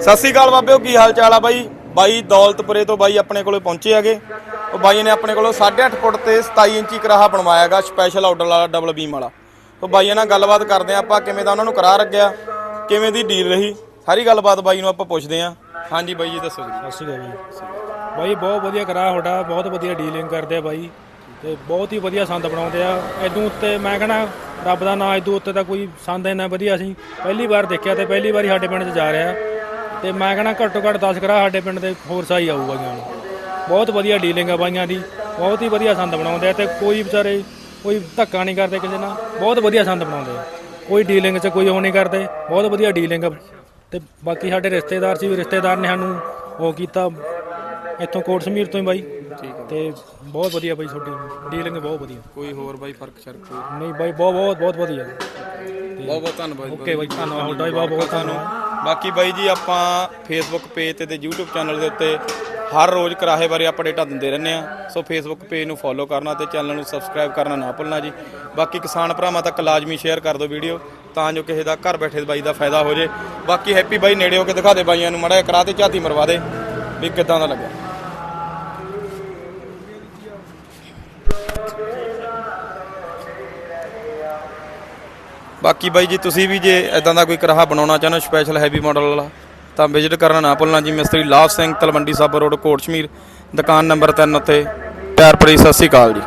ਸਤਿ ਸ੍ਰੀ ਅਕਾਲ ਬਾਬਿਓ, ਕੀ ਹਾਲ ਚਾਲ ਆ ਬਾਈ? ਬਾਈ ਦੌਲਤਪੁਰੇ ਤੋਂ ਬਾਈ ਆਪਣੇ ਕੋਲੇ ਪਹੁੰਚੇ ਹੈਗੇ। ਉਹ ਬਾਈ ਨੇ ਆਪਣੇ ਕੋਲੋਂ 8.5 ਫੁੱਟ ਤੇ 27 ਇੰਚੀ ਕਰਾਹਾ ਬਣਵਾਇਆਗਾ ਸਪੈਸ਼ਲ ਆਰਡਰ ਵਾਲਾ ਡਬਲ ਬੀਮ ਵਾਲਾ। ਉਹ ਬਾਈਆਂ ਨਾਲ ਗੱਲਬਾਤ ਕਰਦੇ ਆ ਆਪਾਂ, ਕਿਵੇਂ ਦਾ ਉਹਨਾਂ ਨੂੰ ਕਰਾ ਰੱਖਿਆ, ਕਿਵੇਂ ਦੀ ਡੀਲ ਰਹੀ? ਸਾਰੀ ਗੱਲਬਾਤ ਬਾਈ ਨੂੰ ਆਪਾਂ ਪੁੱਛਦੇ ਆ। ਹਾਂਜੀ ਬਾਈ ਜੀ, ਦੱਸੋ ਜੀ। ਸਤਿ ਸ਼੍ਰੀ ਅਕਾਲ ਜੀ। ਬਾਈ, ਬਹੁਤ ਵਧੀਆ ਕਰਾ ਤੁਹਾਡਾ, ਬਹੁਤ ਵਧੀਆ ਡੀਲਿੰਗ ਕਰਦੇ ਆ ਬਾਈ। ਤੇ ਬਹੁਤ ਹੀ ਵਧੀਆ ਸੰਦ ਬਣਾਉਂਦੇ ਆ। ਇਦੋਂ ਉੱਤੇ ਮੈਂ ਕਹਣਾ, ਰੱਬ ਦਾ ਨਾਮ ਇਦੋਂ ਉੱਤੇ ਤਾਂ ਕੋਈ ਸੰਦ ਇੰਨਾ ਵਧੀਆ ਸੀ। ਪਹਿਲੀ ਵਾਰ ਦੇਖਿਆ ਤੇ ਪਹਿਲੀ ਵਾਰੀ ਸਾਡੇ ਪਿੰਡ 'ਚ ਜਾ ਰਿਹਾ। ਤੇ ਮੈਂ ਕਹਣਾ ਘੱਟੋ ਘੱਟ 10 ਕਰਾ ਸਾਡੇ ਪਿੰਡ ਦੇ ਹੋਰ ਸਾਈ ਆਊਗਾ ਬਾਈਆਂ ਨੂੰ ਬਹੁਤ ਵਧੀਆ ਡੀਲਿੰਗ ਆ ਬਾਈਆਂ ਦੀ ਬਹੁਤ ਹੀ ਵਧੀਆ ਸੰਦ ਬਣਾਉਂਦੇ ਆ ਤੇ ਕੋਈ ਵਿਚਾਰੇ ਕੋਈ ਧੱਕਾ ਨਹੀਂ ਕਰਦੇ ਕਿਸੇ ਨਾਲ ਬਹੁਤ ਵਧੀਆ ਸੰਦ ਬਣਾਉਂਦੇ ਆ। ਕੋਈ ਡੀਲਿੰਗ 'ਚ ਕੋਈ ਉਹ ਨਹੀਂ ਕਰਦੇ ਬਹੁਤ ਵਧੀਆ ਡੀਲਿੰਗ ਆ। ਤੇ ਬਾਕੀ ਸਾਡੇ ਰਿਸ਼ਤੇਦਾਰ ਸੀ ਵੀ ਰਿਸ਼ਤੇਦਾਰ ਨੇ ਸਾਨੂੰ ਉਹ ਕੀਤਾ ਇੱਥੋਂ ਕੋਟ ਸਮੀਰ ਤੋਂ ਹੀ ਬਾਈ। ਤੇ ਬਹੁਤ ਵਧੀਆ ਬਾਈ ਤੁਹਾਡੀ ਡੀਲਿੰਗ ਬਹੁਤ ਵਧੀਆ। ਕੋਈ ਹੋਰ ਬਾਈ ਫ਼ਰਕ ਸ਼ਰਕ ਨਹੀਂ ਬਾਈ ਬਹੁਤ ਬਹੁਤ ਬਹੁਤ ਵਧੀਆ। ਬਹੁਤ ਬਹੁਤ ਧੰਨਵਾਦ ਓਕੇ ਬਾਈ। ਧੰਨਵਾਦ। ਤੁਹਾਡਾ ਬਹੁਤ ਬਹੁਤ ਧੰਨਵਾਦ। ਬਾਕੀ ਬਾਈ ਜੀ ਆਪਾਂ ਫੇਸਬੁੱਕ ਪੇਜ ਤੇ ਤੇ YouTube ਚੈਨਲ ਦੇ ਉੱਤੇ ਹਰ ਰੋਜ਼ ਕਰਾਹੇ ਬਾਰੇ ਅਪਡੇਟਾਂ ਦਿੰਦੇ ਰਹਿੰਦੇ ਆ। ਸੋ ਫੇਸਬੁੱਕ ਪੇਜ ਨੂੰ ਫੋਲੋ ਕਰਨਾ ਤੇ ਚੈਨਲ ਨੂੰ ਸਬਸਕ੍ਰਾਈਬ ਕਰਨਾ ਨਾ ਭੁੱਲਣਾ ਜੀ। ਬਾਕੀ ਕਿਸਾਨ ਭਰਾਵਾਂ ਤੱਕ ਲਾਜ਼ਮੀ ਸ਼ੇਅਰ ਕਰ ਦਿਓ ਵੀਡੀਓ ਤਾਂ ਜੋ ਕਿਸੇ ਦਾ ਘਰ ਬੈਠੇ ਬਾਈ ਦਾ ਫਾਇਦਾ ਹੋ ਜੇ। ਬਾਕੀ ਹੈਪੀ ਬਾਈ ਨੇੜੇ ਹੋ ਕੇ ਦਿਖਾ ਦੇ ਬਾਈਆਂ ਨੂੰ, ਮੜਾ ਕਰਾ ਤੇ ਝਾਤੀ ਮਰਵਾ ਦੇ, ਵੀ ਕਿਦਾਂ ਦਾ ਲੱਗਾ ਬਾਕੀ ਬਾਈ ਜੀ, ਤੁਸੀਂ ਵੀ ਜੇ ਇਦਾਂ ਦਾ ਕੋਈ ਕਰਾਹਾ ਬਣਾਉਣਾ ਚਾਹੁੰਦੇ ਹੋ ਸਪੈਸ਼ਲ ਹੈਵੀ ਮਾਡਲ ਵਾਲਾ, ਤਾਂ ਵਿਜ਼ਿਟ ਕਰਨਾ ਨਾ ਭੁੱਲਣਾ ਜੀ, ਮਿਸਤਰੀ ਲਾਭ ਸਿੰਘ ਤਲਵੰਡੀ ਸਾਬਰ ਰੋਡ ਕੋਟਸ਼ਮੀਰ, ਦੁਕਾਨ ਨੰਬਰ 3 ਉੱਤੇ। ਪਿਆਰਪੁਰੀ ਸਤਿ ਸ਼੍ਰੀ ਅਕਾਲ ਜੀ।